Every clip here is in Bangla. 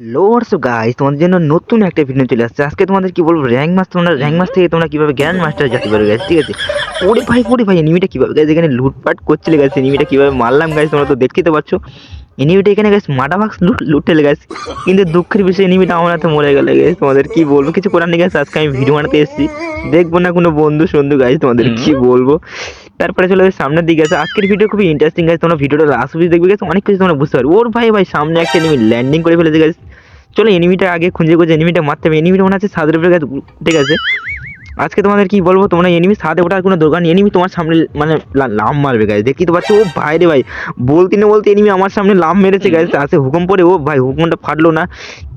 লোয়ার্স গাইস তোমাদের জন্য নতুন একটা ভিডিও চলে আসছে। আজকে তোমাদের কি বলব র্যাঙ্ক মাস তোমরা র্যাঙ্ক মাস থেকে তোমরা কীভাবে গ্র্যান্ড মাস্টার যেতে পারবে গাইস ঠিক আছে? ওরে ভাই ওরে ভাই এনিমিটা কীভাবে গাইস এখানে লুটপাট করছিলে গাইস এনিমিটা কীভাবে মারলাম গাইস তোমরা তো দেখতে তো পাচ্ছ। এনিমিটা এখানে গাইস মাটা লুট লুটেলে গাইস কিন্তু দুঃখের বিষয় এনিমিটা আমার হাতে মরে গেলে গাইস তোমাদের কি বলব? কিছু করার নেই গাইস আজকে আমি ভিডিও বানাতে এসেছি। দেখব না কোনো বন্ধু সন্ধু গাইস তোমাদের কি বলব? তারপরে চলে সামনের দিকে আছে আজকের ভিডিও খুবই ইন্টারেস্টিং গাইস তোমরা ভিডিওটা লাস্ট অবধি দেখবে গাইস অনেক কিছু তোমরা বুঝতে পারবে। ওর ভাই ভাই সামনে একটা এনিমি ল্যান্ডিং করে ফেলেছে গাইস চলো এনিমিটা আগে খুঁজে খুঁজে এনিমিটা মারতে হবে। এনিমিটা মনে আছে সাদের উপরে গাছ ঠিক আছে আজকে তোমাদের কি বলব? তোমরা এনিমি সাদে ওঠার কোনো দরকার নেই। এনিমি তোমার সামনে মানে লাম মারবে গাছ দেখি তো পাচ্ছ? ও ভাই রে ভাই বলতে না বলতে এনিমি আমার সামনে লাম মেরেছে গাছ আসে হুকুম পরে ও ভাই হুকুমটা ফাটলো না।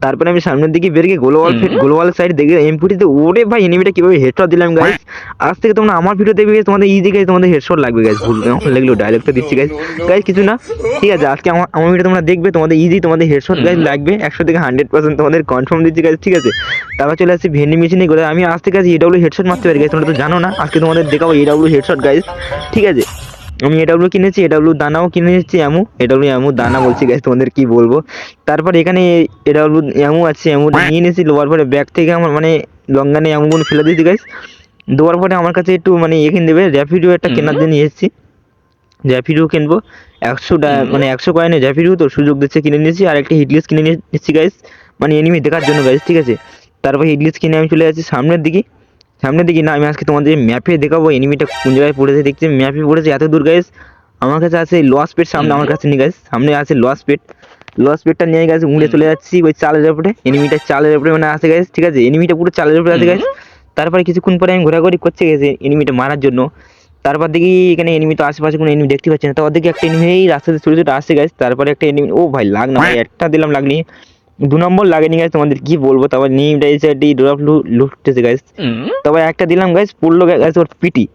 তারপরে আমি সামনের দিকে বেরিয়ে গোলওয়াল গোলওয়ালের সাইড দেখে এমপুটিতে ওরে ভাই এনিমিটা কীভাবে হেডশট দিলাম গাইস আজ থেকে তোমরা আমার ভিডিও দেখবে guys, তোমাদের ইজি গাইস তোমাদের হেডশট লাগবে গাইস ভুল লাগল ডায়লগটা দিচ্ছি গাইস গাইস কিছু না। ঠিক আছে আজকে আমার আমার ভিডিও তোমরা দেখবে তোমাদের ইজি তোমাদের হেডশট গাইস লাগবে। একশো থেকে হান্ড্রেড পার্সেন্ট তোমাদের কনফার্ম দিচ্ছি গাইস ঠিক আছে? তারপর চলে আসছি ভেন্ডি মেশিনে করে আমি আজ থেকে আজ এডাব্লিউ হেডশট মারতে পারি গাইস তোমরা তো জানো না আজকে তোমাদের দেখাবো এডাব্লিউ হেডশট গাইস ঠিক আছে? আমি এডাব্লিউ কিনেছি এডাব্লিউ দানাও কিনে নিচ্ছি এমু এডাব্লিউ এমু দানা বলছি গাইস তোমাদের কি বলব? তারপর এখানে এডাব্লিউ এমু আছে এমুটা নিয়ে নিয়েছি লোয়ার পরে ব্যাগ থেকে আমার মানে লঙ্গানে এমুগুলো ফেলে দিয়েছি গাইস দেওয়ার পরে আমার কাছে একটু মানে এখানে দেবে র্যাপিডো একটা কেনার জন্য এসেছি। র্যাপিডো কিনবো একশো মানে একশো কয়েনে র্যাপিডো তো সুযোগ দিচ্ছে কিনে নিয়েছি আর একটা হিটলিস কিনে নিয়ে- নিচ্ছি গাইস মানে এনিমি দেখার জন্য গাইস ঠিক আছে? তারপর হিটলিস কিনে আমি চলে যাচ্ছি সামনের দিকে। সামনের দিকে না, আমি আজকে তোমাদের ম্যাপে দেখাবো এনিমিটা কোন জায়গায় পড়েছে, দেখছি ম্যাপে পড়েছে, এত দূর গাইস আমার কাছে আছে লস পেট সামনে, আমার কাছে নিয়ে গাইস সামনে আছে লস পেট লস পেটটা নিয়ে গেছে উড়ে চলে যাচ্ছি, ওই চালের উপরে এনিমিটা চালের উপরে মানে আছে গাইস ঠিক আছে এনিমিটা পুরো চালের উপরে আছে গাইস তারপরে কিছুক্ষণ পরে আমি ঘোরাঘুরি করতে গেছি এনিমিটা মারার জন্য, তারপর দেখি এখানে এনিমি তো আশেপাশে কোনো এনিমি দেখতে পাচ্ছি না, তারপর দেখি একটা এনিমি এই রাস্তাতে ছোটো ছোটো আসছে গাছ তারপরে একটা এনিমি ও ভাই লাগ না ভাই, একটা দিলাম লাগনি দু নম্বর লাগেনি গাছ তোমাদের কি বলব? তারপর নিম এসে একটি ড্রপ লুটতেছে গাছ তারপর একটা দিলাম গাছ পড়ল গাছ ওর পিটি।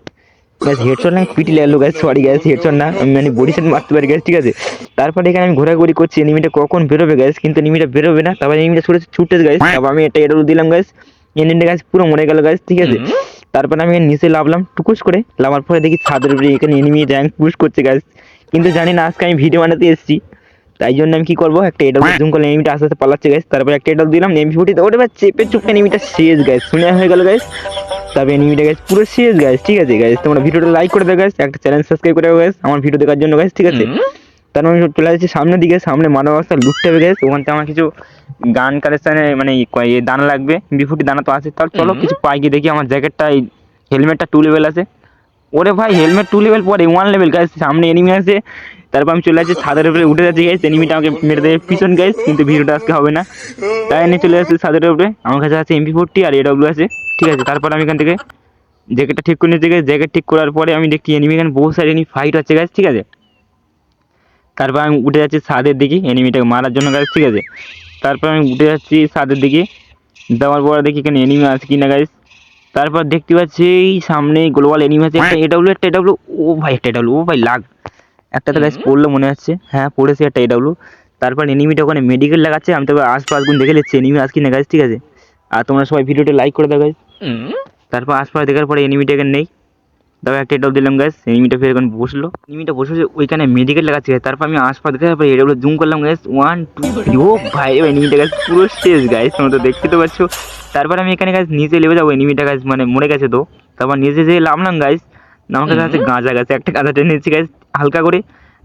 গাছ হেডশট না পিটি লাগল গাছ সরি গাছ হেডশট না। আমি মানে বডি শট মারতে পারি গাছ ঠিক আছে? তারপরে এখানে আমি ঘোরাঘুরি করছি এনিমিটা কখন বেরোবে গাছ কিন্তু এনিমিটা বেরোবে না। তারপর এনিমিটা ছুটে ছুটে গাছ তারপর আমি একটা এডাল দিলাম গাছ এনিমিটা গাছ পুরো মরে গেল গাছ ঠিক আছে? তারপরে আমি নিচে লাভলাম টুকুস করে। লাভার পরে দেখি ছাদের উপরে এখানে এনিমি র্যাঙ্ক পুশ করছে গাছ কিন্তু জানি না আজকে আমি ভিডিও বানাতে এসেছি। তাই জন্য আমি কি করব? একটা এডাল জুম করলে এনিমিটা আস্তে আস্তে পালাচ্ছে গাছ তারপরে একটা এডাল দিলাম এমপি ফুটি ওটা এবার চেপে চুপে এনিমিটা শেষ গাছ শুনে হয়ে গেল গাছ তবে এনিমিটা গাছ পুরো শেষ গাছ ঠিক আছে গাছ তোমরা ভিডিওটা লাইক করে দেবে গাছ একটা চ্যানেল সাবস্ক্রাইব করে দেবে গাছ আমার ভিডিও দেখার জন্য গাছ ঠিক আছে? তারপর আমি চলে যাচ্ছি সামনের দিকে। সামনে মানব অবস্থা লুটতে হবে গেছে ওখান থেকে আমার কিছু গান কালেকশানে মানে দানা লাগবে। বিফুটি দানা তো আছে। তাহলে চলো কিছু পাই গিয়ে দেখি। আমার জ্যাকেটটা এই হেলমেটটা টু লেভেল আছে। ওরে ভাই হেলমেট টু লেভেল পরে ওয়ান লেভেল গাইস সামনে এনিমি আছে। তারপর আমি চলে যাচ্ছি ছাদের উপরে, উঠে যাচ্ছি গাইস এনিমিটা আমাকে মেরে দেবে পিছন গাইস কিন্তু ভিডিওটা আজকে হবে না। তাই নিয়ে চলে যাচ্ছি ছাদের উপরে, আমার কাছে আছে এমপি ফোরটি আর এডব্লিউ আছে ঠিক আছে? তারপর আমি এখান থেকে জ্যাকেটটা ঠিক করে নিয়েছি গাইস জ্যাকেট ঠিক করার পরে আমি দেখছি এনিমি এখানে বহু সাইড এনিমি ফাইট হচ্ছে গাইস ঠিক আছে? তারপর আমি উঠে যাচ্ছি ছাদের দিকে এনিমিটাকে মারার জন্য গাইস ঠিক আছে? তারপর আমি উঠে যাচ্ছি ছাদের দিকে, দেওয়ার পর দেখি এখানে এনিমি আছে কিনা গাইস তারপর দেখতে পাচ্ছি, সামনে গ্লোবাল এনিমি আছে, একটা এডাব্লিউ একটা এডাব্লিউ ও ভাই, একটা এডাব্লিউ ও ভাই, লাগ একটা তো গাইস পড়ল মনে হচ্ছে। হ্যাঁ পড়েছে একটা এডাব্লিউ তারপর এনিমিটা ওখানে মেডিকেল লাগাচ্ছে আমি তবে আশপাশ গুণ দেখে নিচ্ছি। এনিমি আজকে না গাইস ঠিক আছে? আর তোমরা সবাই ভিডিওটা লাইক করে দাও গাইস তারপর আশপাশ দেখার পরে এনিমিটা এখানে নেই। তারপর একটা এটাও দিলাম গ্যাস এনিমিটা ফের এখন বসল। এনিমিটা বসে বসে ওইখানে মেডিকেল লাগাচ্ছে তারপর আমি আশপাশ দেখার পরে এটাগুলো জুম করলাম গ্যাস ওয়ান টু থ্রি ও ভাই এনিমিটা গাছ পুরো শেষ গাইস তোমরা তো দেখতে তো পাচ্ছ। তারপর আমি এখানে গাছ নিচে লেবে যাব এনিমিটা গাছ মানে মরে গেছে তো। তারপর নিচে যেয়ে নামলাম গাইস আমার কাছে আছে গাঁজা গাছ একটা গাঁজা টেনে নিচ্ছি গাছ হালকা করে।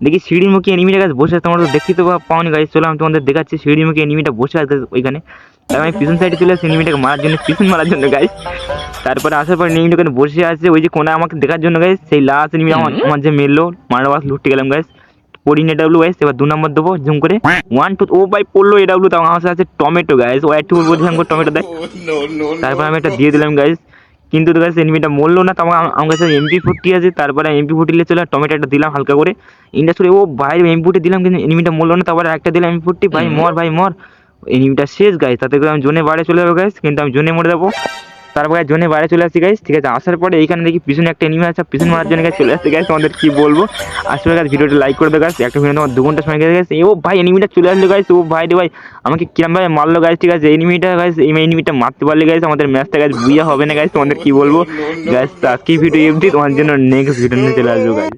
দেখি সিঁড়ির মুখে এনিমিটা গাছ বসে আছে তোমরা তো দেখতে তো পাওনি গাইস চলো আমি তোমাদের দেখাচ্ছি সিঁড়ির মুখে এনিমিটা বসে আছে ওইখানে। তারপর আমি পিছন সাইডে চলে আসছি এনিমিটাকে মারার জন্য পিছন মারার জন্য গাইস তারপরে আসার পর এনিমিটা ওখানে বসে আছে ওই যে কোনায় আমাকে দেখার জন্য গাইস সেই লাস্ট এনিমি আমার আমার যে মেরলো মারবাস লুটতে গেলাম গাইস পড়ি না ডাব্লু গাইস এবার দু নম্বর দেবো জুম করে। ওয়ান টু ও বাই পড়ল এ ডাব্লু তাও আমার সাথে আছে টমেটো গাইস ও একটু বলছিলাম টমেটো দেয়। তারপর আমি একটা দিয়ে দিলাম গাইস কিন্তু তো গাছ এনিমিটা মরলো না তখন আমার কাছে এমপি ফুটি আছে তারপরে এমপি ফুটিলে চলে টমেটোটা দিলাম হালকা করে। ইন্ডাস্ট্রি ও ভাই এমপি ফুটি দিলাম কিন্তু এনিমিটা মরলো না তারপরে একটা দিলাম এমপি ফুটি ভাই মর ভাই মর। এনিমিটা শেষ গাছ তাতে করে আমি জোনে বাইরে চলে যাব গাছ কিন্তু আমি জোনে মরে যাব। তারপরে জোনে বাইরে চলে আসছি গাইস ঠিক আছে? আসার পরে এইখানে দেখি পিছনে একটা এনিমি আছে, পিছনে মারার জন্য গাইস চলে আসছে গাইস তোমাদের কি বলব? আসলে গাছ ভিডিওটা লাইক করে দেবো গাছ একটা ভিডিও তোমার দু ঘণ্টা সময় গেছে ও ভাই এনিমিটা চলে আসলো গাইস ও ভাই রে ভাই, আমাকে কিরম ভাবে মারলো গাছ ঠিক আছে? এনিমিটা গাছ এই এনিমিটা মারতে পারলে গাছ আমাদের ম্যাচটা গাছ বুঝা হবে না গাছ তোমাদের কি বলব? গাছ আজকে ভিডিও এমটি তোমার জন্য নেক্সট ভিডিও নিয়ে চলে আসব গাইস